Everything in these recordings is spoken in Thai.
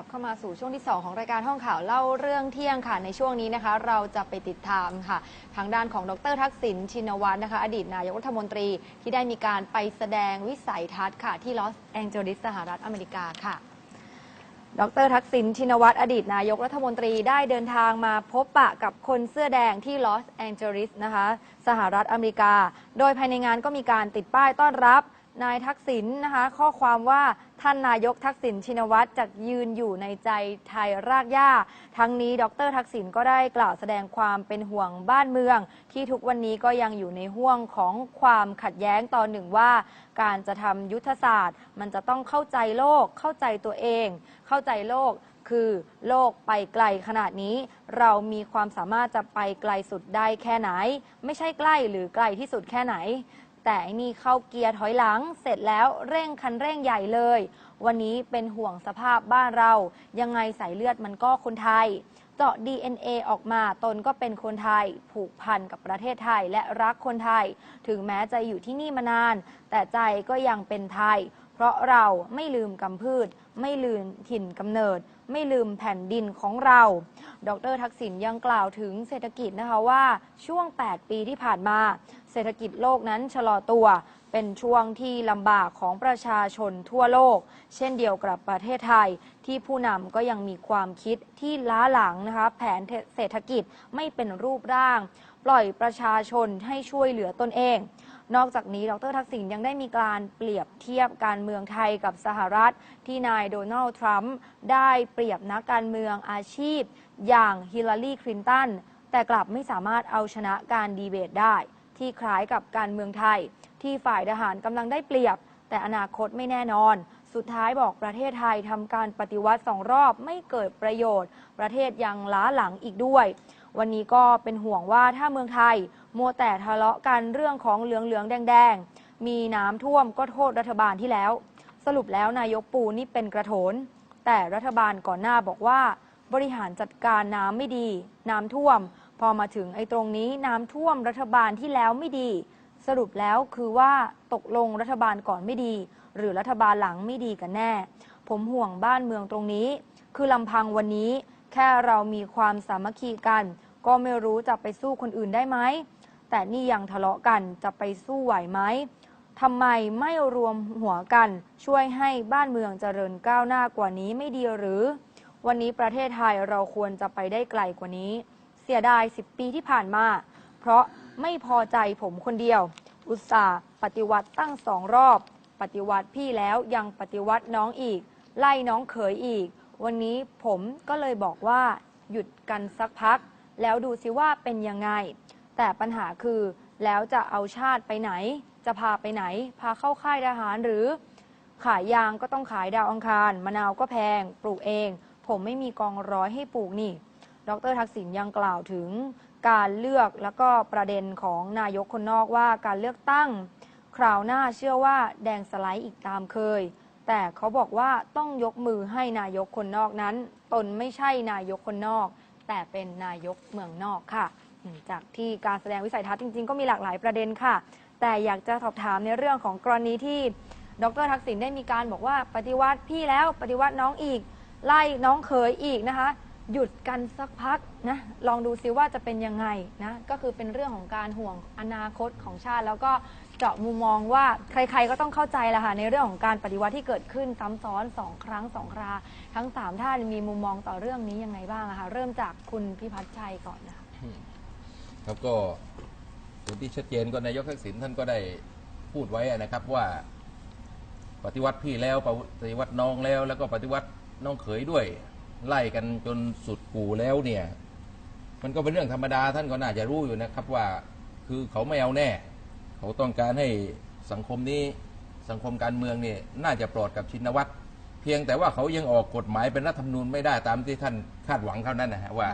ลับเข้ามาสู่ช่วงที่ 2 ของรายการห้องข่าวเล่าเรื่องเที่ยงค่ะในช่วงนี้นะคะ เราจะไปติดตามค่ะ ทางด้านของดรทักษิณชินวัตรนะคะ อดีตนายกรัฐมนตรีที่ได้มีการไปแสดงวิสัยทัศน์ค่ะ ที่ลอสแองเจลิสสหรัฐอเมริกาค่ะ ดรทักษิณชินวัตรอดีตนายกรัฐมนตรีได้เดินทางมาพบปะกับคนเสื้อแดงที่ลอสแองเจลิสนะคะ สหรัฐอเมริกา โดยภายในงานก็มีการติดป้ายต้อนรับ นายทักษิณนะคะ ข้อความว่าท่านนายกทักษิณชินวัตรจะยืนอยู่ในใจไทยรากหญ้า ทั้งนี้ดรทักษิณก็ได้กล่าวแสดงความเป็นห่วงบ้านเมือง ที่ทุกวันนี้ก็ยังอยู่ในห่วงของความขัดแย้งต่อหนึ่งว่า การจะทำยุทธศาสตร์ มันจะต้องเข้าใจโลก เข้าใจตัวเอง เข้าใจโลกคือโลกไปไกลขนาดนี้ เรามีความสามารถจะไปไกลสุดได้แค่ไหน ไม่ใช่ใกล้หรือไกลที่สุดแค่ไหน แต่อันนี่เข้าเกียร์ถอยหลัง เสร็จแล้วเร่งคันเร่งใหญ่เลย วันนี้เป็นห่วงสภาพบ้านเรา ยังไงสายเลือดมันก็คนไทย เจาะ DNA ออกมาตนก็เป็นคนไทย ผูกพันกับประเทศไทยและรักคนไทย ถึงแม้จะอยู่ที่นี่มานาน แต่ใจก็ยังเป็นไทย เพราะเราไม่ลืมกำพืช ไม่ลืมถิ่นกำเนิด ไม่ลืมแผ่นดินของเรา ดรทักษิณยังกล่าวถึงเศรษฐกิจนะคะว่าช่วง 8 ปีที่ผ่านมา เศรษฐกิจโลกนั้นชะลอตัว เป็นช่วงที่ลำบากของประชาชนทั่วโลก เช่นเดียวกับประเทศไทย ที่ผู้นำก็ยังมีความคิดที่ล้าหลังนะคะแผนเศรษฐกิจไม่เป็นรูปร่าง ปล่อยประชาชนให้ช่วยเหลือตนเอง นอกจากนี้ดรทักษิณยังได้มีการเปรียบเทียบการเมืองไทยกับสหรัฐ ที่นายโดนัลด์ทรัมป์ได้เปรียบนักการเมืองอาชีพ อย่างฮิลลารีคลินตันแต่กลับไม่สามารถเอาชนะการดีเบตได้ ที่คล้ายกับการเมืองไทย ที่ฝ่ายทหารกำลังได้เปรียบ แต่อนาคตไม่แน่นอน สุดท้ายบอกประเทศไทยทำการปฏิวัติสองรอบไม่เกิดประโยชน์ ประเทศยังล้าหลังอีกด้วย วันนี้ก็เป็นห่วงว่าถ้าเมืองไทย มัวแต่ทะเลาะกันเรื่องของเหลืองเหลืองแดงแดงมีน้ำท่วมก็โทษรัฐบาลที่แล้ว สรุปแล้วนายกปูนี่เป็นกระโถน แต่รัฐบาลก่อนหน้าบอกว่า บริหารจัดการน้ำไม่ดี น้ำท่วม พอมาถึงไอ้ตรงนี้น้ำท่วมรัฐบาลที่แล้วไม่ดี สรุปแล้วคือว่าตกลงรัฐบาลก่อนไม่ดี หรือรัฐบาลหลังไม่ดีกันแน่ ผมห่วงบ้านเมืองตรงนี้ คือลำพังวันนี้ แค่เรามีความสามัคคีกัน ก็ไม่รู้จะไปสู้คนอื่นได้ไหมแต่นี่ยังทะเลาะกันจะไปสู้ไหวไหมทำไมไม่รวมหัวกัน ช่วยให้บ้านเมืองเจริญก้าวหน้ากว่านี้ไม่ดีหรือ วันนี้ประเทศไทยเราควรจะไปได้ไกลกว่านี้ สียดาย 10 ปีที่ผ่านมา เพราะไม่พอใจผมคนเดียว อุตส่าห์ปฏิวัติตั้งสองรอบ ปฏิวัติพี่แล้วยังปฏิวัติน้องอีก ไล่น้องเขยอีก วันนี้ผมก็เลยบอกว่าหยุดกันสักพัก แล้วดูสิว่าเป็นยังไง แต่ปัญหาคือแล้วจะเอาชาติไปไหน จะพาไปไหน พาเข้าค่ายทหารหรือ ขายยางก็ต้องขายดาวอังคาร มะนาวก็แพง ปลูกเอง ผมไม่มีกองร้อยให้ปลูกนี่ ดรทักษิณยังกล่าวถึงการเลือกแล้วก็ประเด็นของนายกคนนอกว่าการเลือกตั้ง คราวหน้าเชื่อว่าแดงสไลด์อีกตามเคย แต่เขาบอกว่าต้องยกมือให้นายกคนนอกนั้น ตนไม่ใช่นายกคนนอก แต่เป็นนายกเมืองนอกค่ะ จากที่การแสดงวิสัยทัศน์จริงๆ ก็มีหลากหลายประเด็นค่ะ แต่อยากจะสอบถามในเรื่องของกรณีที่ดรทักษิณได้มีการบอกว่าปฏิวัติพี่แล้วปฏิวัติน้องอีก ไล่น้องเขยอีกนะคะ หยุดกันสักพักนะลองดูซิว่าจะเป็นยังไงนะก็คือเป็นเรื่องของการห่วงอนาคตของชาติ แล้วก็เจาะมุมมองว่าใครๆก็ต้องเข้าใจแหละค่ะในเรื่องของการปฏิวัติที่เกิดขึ้นซ้ำซ้อนสองครั้งสองครา ทั้งสามท่านมีมุมมองต่อเรื่องนี้ยังไงบ้างะคะเริ่มจากคุณพิพัฒน์ชัยก่อนนะคะครับก็ส่วนที่ชัดเจนก็นายกทักษิณท่านก็ได้พูดไว้นะครับว่า ปฏิวัติพี่แล้วปฏิวัติน้องแล้ว แล้วก็ปฏิวัติน้องเขยด้วย ไล่กันจนสุดกู่แล้วเนี่ย มันก็เป็นเรื่องธรรมดาท่านก็น่าจะรู้อยู่นะครับว่าคือเขาไม่เอาแน่ เขาต้องการให้สังคมนี้สังคมการเมืองเนี่ยน่าจะปลอดกับชินวัตรเพียงแต่ว่าเขายังออกกฎหมายเป็นรัฐธรรมนูญไม่ได้ตามที่ท่านคาดหวังเท่านั้นนะฮะว่า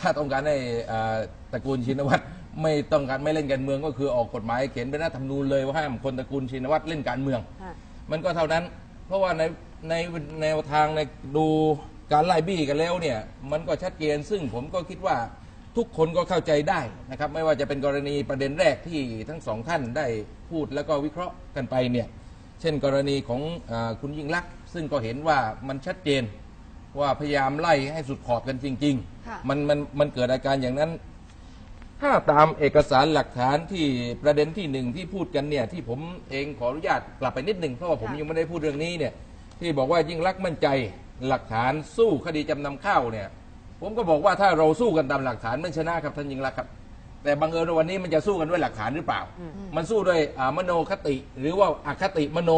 ถ้าต้องการให้อ่าตระกูลชินวัตรไม่ต้องการไม่เล่นการเมืองก็คือออกกฎหมายเขียนเป็นรัฐธรรมนูญเลยว่าห้ามคนตระกูลชินวัตรเล่นการเมือง มันก็เท่านั้น เพราะว่าในในแนวทางในดู การไล่บี้กันแล้วเนี่ยมันก็ชัดเจนซึ่งผมก็คิดว่าทุกคนก็เข้าใจได้นะครับไม่ว่าจะเป็นกรณีประเด็นแรกที่ทั้งสองท่านได้พูดแล้วก็วิเคราะห์กันไปเนี่ยเช่นกรณีของอาคุณยิ่งลักษณ์ซึ่งก็เห็นว่ามันชัดเจนว่าพยายามไล่ให้สุดขอบกันจริงค่ะๆมันมันมันเกิดอาการอย่างนั้น ถ้าตามเอกสารหลักฐานที่ประเด็นที่หนึ่งที่พูดกันเนี่ยที่ผมเองขออนุญาตกลับไปนิดหนึ่งเพราะว่าผมค่ะยังไม่ได้พูดเรื่องนี้เนี่ยที่บอกว่ายิ่งรักษณ์มั่นใจ หลักฐานสู้คดีจำนำข้าวเนี่ย ผมก็บอกว่าถ้าเราสู้กันตามหลักฐานมันชนะครับท่านยิ่งรักษณ์ครับ แต่บังเอิญว่าวันนี้มันจะสู้กันด้วยหลักฐานหรือเปล่า มันสู้ด้วยอ่ามโนคติ หรือว่าอคติมโน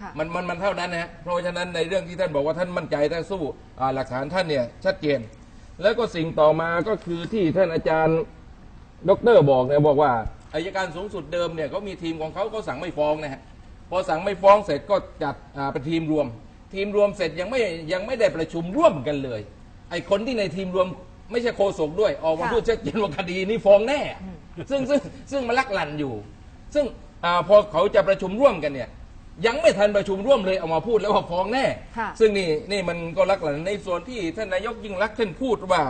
ค่ะมันมันมันเท่านั้นนะฮะเพราะฉะนั้นในเรื่องที่ท่านบอกว่าท่านมั่นใจท่านสู้อ่าหลักฐานท่านเนี่ยชัดเจน แล้วก็สิ่งต่อมาก็คือที่ท่านอาจารย์ดอกเตอรบอกเนี่ยบอกว่าอายการสูงสุดเดิมเนี่ยเขามีทีมของเขาเขาสั่งไม่ฟ้องนะฮะพอสั่งไม่ฟ้องเสร็จก็จัดอ่าเป็นทีมรวม ทีมรวมเสร็จยังไม่ยังไม่ได้ประชุมร่วมกันเลย ไอ้คนที่ในทีมรวมไม่ใช่โฆษกด้วย ออกมาค่ะพูดชัดเจนว่าคดีนี้ฟ้องแน่ ซึ่งซึ่งซึ่งมันลักลั่นอยู่ ซึ่งอาพอเขาจะประชุมร่วมกันเนี่ย ยังไม่ทันประชุมร่วมเลยเอามาพูดแล้วว่าฟ้องแน่ค่ะซึ่งนี่นี่มันก็ลักหลั่นในส่วนที่ท่านนายกยิ่งรักษณ์ท่านพูดว่า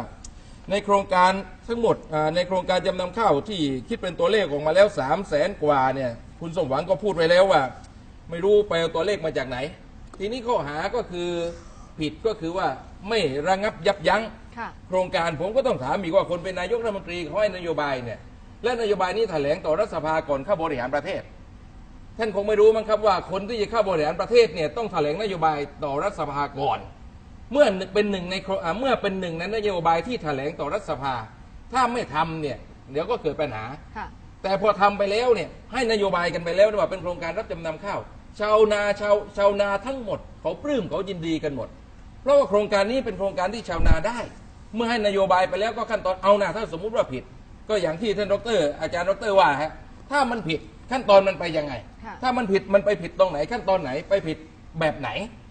ในโครงการทั้งหมดอ่าในโครงการจำนำข้าวที่คิดเป็นตัวเลขออกมาแล้ว3 0 0แสนกว่าเนี่ยคุณสมหวังก็พูดไว้แล้วว่า ไม่รู้ไปเอาตัวเลขมาจากไหน ทีนี้ข้อหาก็คือผิดก็คือว่าไม่ระงับยับยั้งค่ะโครงการผมก็ต้องถามอีกว่าคนเป็นนายกรัฐมนตรีเขาให้นโยบายเนี่ยและนโยบายนี้แถลงต่อรัฐสภาก่อนเข้าบริหารประเทศ ท่านคงไม่รู้มั้งครับว่าคนที่จะเข้าบริหารประเทศเนี่ยต้องแถลงนโยบายต่อรัฐสภาก่อน เมื่อเป็นหนึ่งในโครงอ่าเมื่อเป็นหนึ่งในนโยบายที่แถลงต่อรัฐสภา ถ้าไม่ทำเนี่ยเดี๋ยวก็เกิดปัญหาค่ะแต่พอทำไปแล้วเนี่ยให้นโยบายกันไปแล้วว่าเป็นโครงการรับจำนำข้าว ชาวนาชาวชาวนาทั้งหมด เขาปลื้มเขายินดีกันหมด เพราะว่าโครงการนี้เป็นโครงการที่ชาวนาได้ เมื่อให้นโยบายไปแล้วก็ขั้นตอนเอานะถ้าสมมุติว่าผิด ก็อย่างที่ท่านดร อาจารย์ดรว่าฮะถ้ามันผิดขั้นตอนมันไปยังไงค่ะถ้ามันผิดมันไปผิดตรงไหน ขั้นตอนไหนไปผิดแบบไหน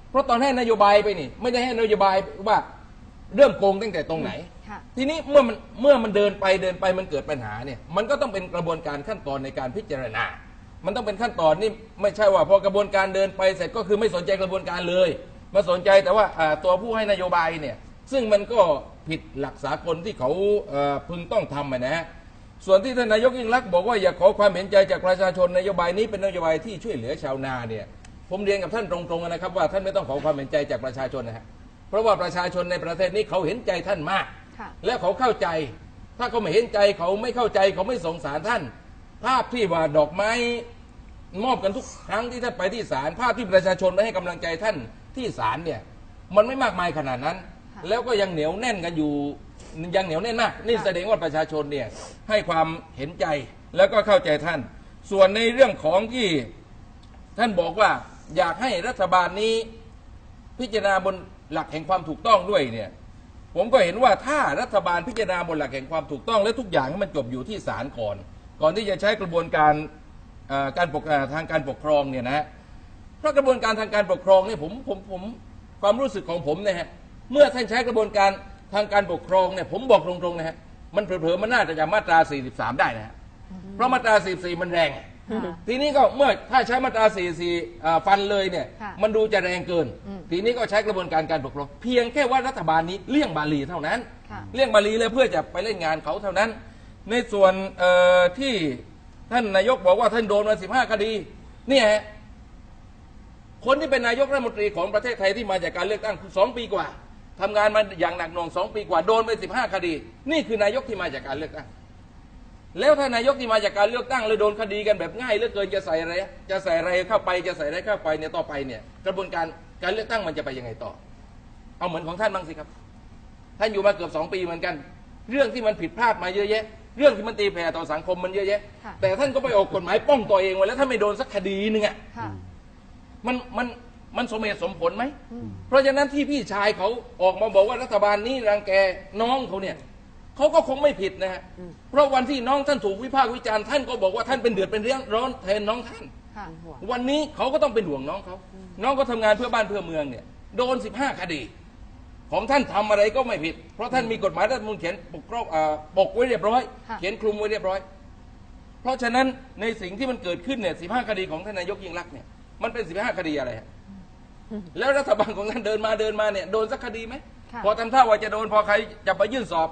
เพราะตอนให้นโยบายไปนี่ ไม่ได้ให้นโยบายว่าเริ่มโกงตั้งแต่ตรงไหนค่ะทีนี้เมื่อมันเมื่อมันเดินไปเดินไปมันเกิดปัญหาเนี่ยมันก็ต้องเป็นกระบวนการขั้นตอนในการพิจารณา มันต้องเป็นขั้นตอนนี่ไม่ใช่ว่าพอกระบวนการเดินไปเสร็จก็คือไม่สนใจกระบวนการเลย มาสนใจแต่ว่าอ่าตัวผู้ให้นโยบายเนี่ยซึ่งมันก็ผิดหลักสากลที่เขาเอ่อพึงต้องทำอะนะฮะส่วนที่ท่านนายกยิ่งรักษณ์บอกว่าอยากขอความเห็นใจจากประชาชนนโยบายนี้เป็นนโยบายที่ช่วยเหลือชาวนาเนี่ยผมเรียนกับท่านตรงๆนะครับ ว่าท่านไม่ต้องขอความเห็นใจจากประชาชนนะฮะเพราะว่าประชาชนในประเทศนี้เขาเห็นใจท่านมากค่ะและเขาเข้าใจ ถ้าเขาไม่เห็นใจเขาไม่เข้าใจเขาไม่สงสารท่าน ภาพที่ว่าดอกไม้มอบกันทุกครั้งที่ท่านไปที่ศาลภาพที่ประชาชนไปให้กำลังใจท่านที่ศาลเนี่ย มันไม่มากมายขนาดนั้นค่ะแล้วก็ยังเหนียวแน่นกันอยู่ยังเหนียวแน่นมาก นี่ค่ะแสดงว่าประชาชนเนี่ยให้ความเห็นใจแล้วก็เข้าใจท่าน ส่วนในเรื่องของที่ท่านบอกว่าอยากให้รัฐบาลนี้ พิจารณาบนหลักแห่งความถูกต้องด้วยเนี่ย ผมก็เห็นว่าถ้ารัฐบาลพิจารณาบนหลักแห่งความถูกต้องและทุกอย่างให้มันจบอยู่ที่ศาลก่อน ก่อนที่จะใช้กระบวนการเอ่อการปกเอ่อทางการปกครองเนี่ยนะฮะเพราะกระบวนการทางการปกครองเนี่ยผมผมผมความรู้สึกของผมเนี่ยฮะเมื่อท่านใช้กระบวนการทางการปกครองเนี่ยผมบอกตรงๆนะฮะมันเผลอๆมันน่าจะจากมาตรา 43 ได้นะฮะเพราะมาตรา 44 มันแรงค่ะทีนี้ก็เมื่อถ้าใช้มาตรา 44อ่าฟันเลยเนี่ยค่ะมันดูจะแรงเกินอืมทีนี้ก็ใช้กระบวนการการปกครอง เพียงแค่ว่ารัฐบาลนี้เลี่ยงบาลีเท่านั้นค่ะเลี่ยงบาลีเลยเพื่อจะไปเล่นงานเขาเท่านั้น ในส่วนที่ท่านนายกบอกว่าท่านโดนมา15คดีนี่ฮะคนที่เป็นนายกรัฐมนตรีของประเทศไทยที่มาจากการเลือกตั้งสองปีกว่าทำงานมาอย่างหนักหน่วงสองปีกว่าโดนไป15คดี นี่คือนายกที่มาจากการเลือกตั้ง แล้วถ้านายกที่มาจากการเลือกตั้งเลยโดนคดีกันแบบง่ายเหลือเกินจะใส่อะไรจะใส่อะไรเข้าไปจะใส่อะไรเข้าไปเนี่ยต่อไปเนี่ย กระบวนการการเลือกตั้งมันจะไปยังไงต่อ เอาเหมือนของท่านบ้างสิครับ ท่านอยู่มาเกือบสองปีเหมือนกัน เรื่องที่มันผิดพลาดมาเยอะแยะ เรื่องที่มันตีแผ่ต่อสังคมมันเยอะแยะ ค่ะ แต่ท่านก็ไปออกกฎหมายป้องตัวเองไว้แล้วถ้าไม่โดนสักคดีหนึ่งอะ ค่ะ มันมันมันสมเหตุสมผลไหม เพราะฉะนั้นที่พี่ชายเขาออกมาบอกว่ารัฐบาลนี้รังแกน้องเขาเนี่ยเขาก็คงไม่ผิดนะฮะ เพราะวันที่น้องท่านถูกวิพากษ์วิจารณ์ท่านก็บอกว่าท่านเป็นเดือดเป็นเรื่องร้อนแทนน้องท่าน ค่ะ วันนี้เขาก็ต้องเป็นห่วงน้องเขา น้องก็ทำงานเพื่อบ้านเพื่อเมืองเนี่ย โดน 15 คดี ของท่านทำอะไรก็ไม่ผิด เพราะท่านมีกฎหมายรัฐธรรมนูญเขียนปกครอบอ่าปกไว้เรียบร้อยค่ะเขียนคลุมไว้เรียบร้อย เพราะฉะนั้นในสิ่งที่มันเกิดขึ้นเนี่ย15คดีของท่านนายกยิ่งรักษณ์เนี่ยมันเป็น15คดีอะไรฮะแล้วรัฐบาลของท่านเดินมาเดินมาเนี่ยโดนสักคดีไหมค่ะพอทำท่าว่าจะโดนพอใครจะไปยื่นสอบ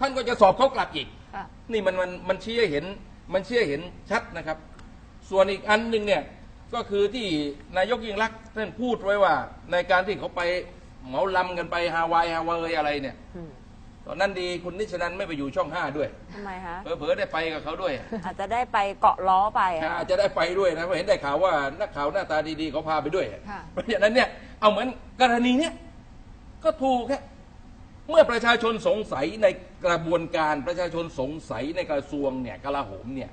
ท่านก็จะสอบเขากลับอีกค่ะนี่มันมันมันชี้ให้เห็นมันชี้ให้เห็นชัดนะครับ ส่วนอีกอันหนึ่งเนี่ยก็คือที่นายกยิ่งรักษณ์ท่านพูดไว้ว่าในการที่เขาไป เหมาลำกันไปฮาวายฮาวายอะไรเนี่ยอืมตอนนั้นดีคุณนิชนันไม่ไปอยู่ช่องห้าด้วยทำไมคะเผลอๆได้ไปกับเขาด้วย อาจจะได้ไปเกาะล้อไปอะอาจจะได้ไปด้วยนะเพราะเห็นได้ข่าวว่านักข่าวหน้าตาดีๆเขาพาไปด้วยค่ะเพราะฉะนั้นเนี่ยเอาเหมือนกรณีเนี้ยก็ถูกแค่เมื่อประชาชนสงสัยในกระบวนการประชาชนสงสัยในกระทรวงเนี่ยกลาโหมเนี่ย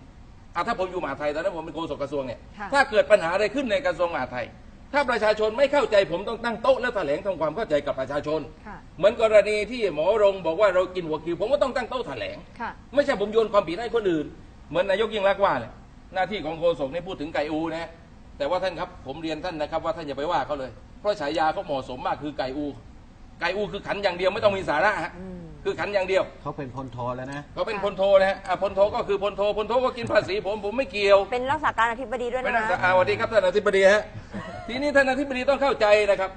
อะถ้าผมอยู่มหาดไทยตอนนั้นผมเป็นโฆษกกระทรวงเนี่ยค่ะถ้าเกิดปัญหาอะไรขึ้นในกระทรวงมหาดไทย ถ้าประชาชนไม่เข้าใจผมต้องตั้งโต๊ะและแถลงทำความเข้าใจกับประชาชน ค่ะเหมือนกรณีที่หมอรงค์บอกว่าเรากินหัวคิว ผมก็ต้องตั้งโต๊ะแถลง ค่ะ ไม่ใช่ผมโยนความผิดให้คนอื่น เหมือนนายกยิ่งรักษณ์ว่าเลยหน้าที่ของโฆษกนี่พูดถึงไก่อูนะฮะแต่ว่าท่านครับผมเรียนท่านนะครับว่าท่านอย่าไปว่าเขาเลย เพราะฉายาเขาเหมาะสมมากคือไก่อู ไก่อูคือขันอย่างเดียวไม่ต้องมีสาระฮะ คือขันอย่างเดียว เขาเป็นพลโทแล้วนะ เขาเป็นพลโทนะฮะอะพลโทก็คือพลโทพลโทก็กินภาษีผมผมไม่เกี่ยว เป็นรักษาการอธิบดีด้วยไม่นะนั่งสวัสดีครับท่านอธิบดีฮะทีนี้ท่านอธิบดีต้องเข้าใจนะครับ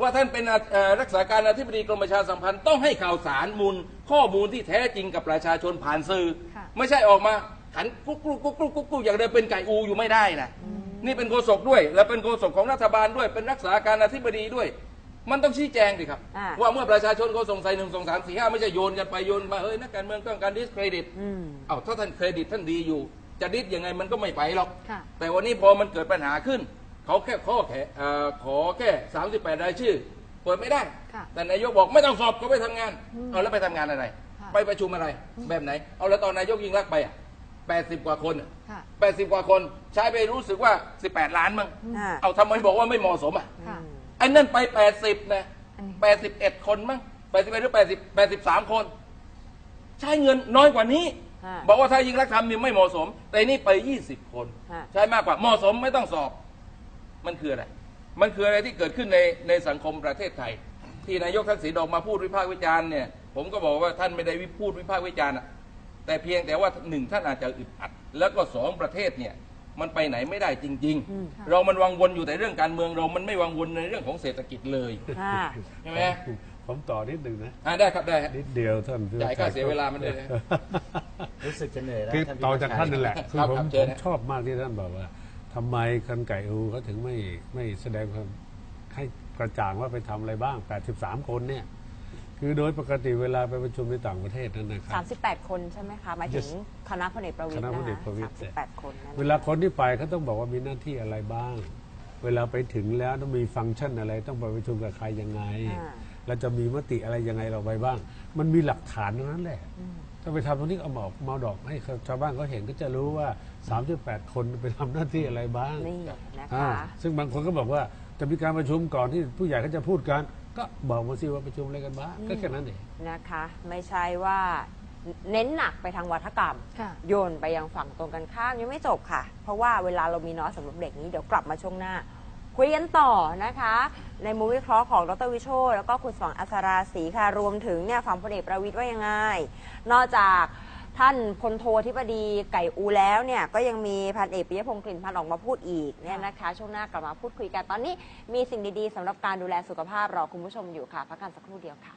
ว่าท่านเป็นอะเอ่อรักษาการอธิบดีกรมประชาสัมพันธ์ต้องให้ข่าวสารมูล ข้อมูลที่แท้จริงกับประชาชนผ่านสื่อ ค่ะ ไม่ใช่ออกมาขันกุ๊กกุ๊กกุ๊กกุ๊กกุ๊กกุ๊กอย่างเดิมเป็นไก่อูอยู่ไม่ได้นะนี่เป็นโฆษกด้วย และเป็นโฆษกของรัฐบาลด้วย เป็นรักษาการอธิบดีด้วย มันต้องชี้แจงดิครับ อ่า ว่าเมื่อประชาชนเขาสงสัยหนึ่งสองสามสี่ห้าไม่ใช่โยนกันไปโยนมาเฮ้ยนักการเมืองต้องการดิสเครดิต อืม เอาถ้าท่านเครดิตท่านดีอยู่ จะดิสยังไงมันก็ไม่ไปหรอก ค่ะแต่วันนี้พอมันเกิดปัญหาขึ้น เขาแค่ข้อแค่เอ่อขอแค่ 38 รายชื่อ เปิดไม่ได้ ค่ะแต่นายกบอกไม่ต้องสอบก็ไปทำงานเอาแล้วไปทำงานอะไร ค่ะ ไปประชุมอะไร แบบไหน เอาแล้วตอนนายกยิ่งรักษณ์ไปอะ 80 กว่าคนอะค่ะ 80 กว่าคนใช้ไปรู้สึกว่า 18 ล้านมั้งอ่า เอาทำไมบอกว่าไม่เหมาะสมอะ ค่ะไอ้นั่นไป80นะอันนี้81คนมั้ง81หรือ80 83คน ใช้เงินน้อยกว่านี้ฮะบอกว่าถ้ายิ่งรักษณ์ทำนี่ไม่เหมาะสม แต่นี่ไป20คนฮะใช้มากกว่าเหมาะสมไม่ต้องสอบ มันคืออะไร มันคืออะไรที่เกิดขึ้นในในสังคมประเทศไทย ที่นายกทักษิณออกมาพูดวิพากษ์วิจารณ์เนี่ยผมก็บอกว่าท่านไม่ได้วิพูดวิพากษ์วิจารณ์อะแต่เพียงแต่ว่าหนึ่งท่านอาจจะอึดอัด แล้วก็สองประเทศเนี่ย มันไปไหนไม่ได้จริง ๆ เรามันวังวนอยู่แต่เรื่องการเมืองเรามันไม่วังวนในเรื่องของเศรษฐกิจเลยอ่า ใช่ไหมผมต่อนิดหนึ่งนะ อ่าได้ครับได้ฮะนิดเดียวท่านจ่ายค่าเสียเวลามันเลยนะ รู้สึกจะเหนื่อยแล้วคือท่านต่อจากท่านนั่นแหละคือครับผมครับเชิผญมนะชอบมากที่ท่านบอกว่าทำไมกันไก่อูเขาถึงไม่ไม่แสดงความให้กระจ่างว่าไปทำอะไรบ้าง 83 คนเนี่ย คือโดยปกติเวลาไปประชุมในต่างประเทศนั่นนะคสารัมบ สิบแปดคนใช่ไหมคะหมายถึง Yes คณะพลเอกประวิตคยณะนะพลเอกคะประวิตร สามสิบแปดคนนั่นแหะเวลาคนที่ไปเขาต้องบอกว่ามีหน้าที่อะไรบ้าง เวลาไปถึงแล้วต้องมีฟังก์ชันอะไร ต้องไปประชุมกับใครยังไง อ่าแล้วจะมีมติอะไรยังไงเราไปบ้าง มันมีหลักฐานทั้งนั้นแหละ ถ้าไปทำตรงนี้เอาหมอกมาดอกให้ชาวบ้านเขาเห็นก็จะรู้ว่า 38 คนไปทำหน้าที่อะไรบ้างนี่นะอ่าคะ ซึ่งบางคนก็บอกว่าจะมีการประชุมก่อนที่ผู้ใหญ่เขาจะพูดกัน ก็บอกมาสิว่าประชุมอะไรกันบ้างก็แค่นั้นเองนะคะ ไม่ใช่ว่าเน้นหนักไปทางวัฒกรรมค่ะโยนไปยังฝั่งตรงกันข้ามยังไม่จบค่ะ เพราะว่าเวลาเรามีน้อยสำหรับเด็กนี้เดี๋ยวกลับมาช่วงหน้า คุยกันต่อนะคะ ในมุมวิเคราะห์ของดรวิโชตแล้วก็คุณสว่างอัศราศรีค่ะรวมถึงเนี่ยฝั่งพลเอกประวิตยว่ายังไง นอกจาก ท่านพลโทธิบดีไก่อูแล้วเนี่ยก็ยังมีพันเอกปิยพงศ์กลิ่นพันธ์ออกมาพูดอีกเนี่ยนะคะช่วงหน้ากลับมาพูดคุยกันตอนนี้มีสิ่งดีๆสำหรับการดูแลสุขภาพรอคุณผู้ชมอยู่ค่ะพักกันสักครู่เดียวค่ะ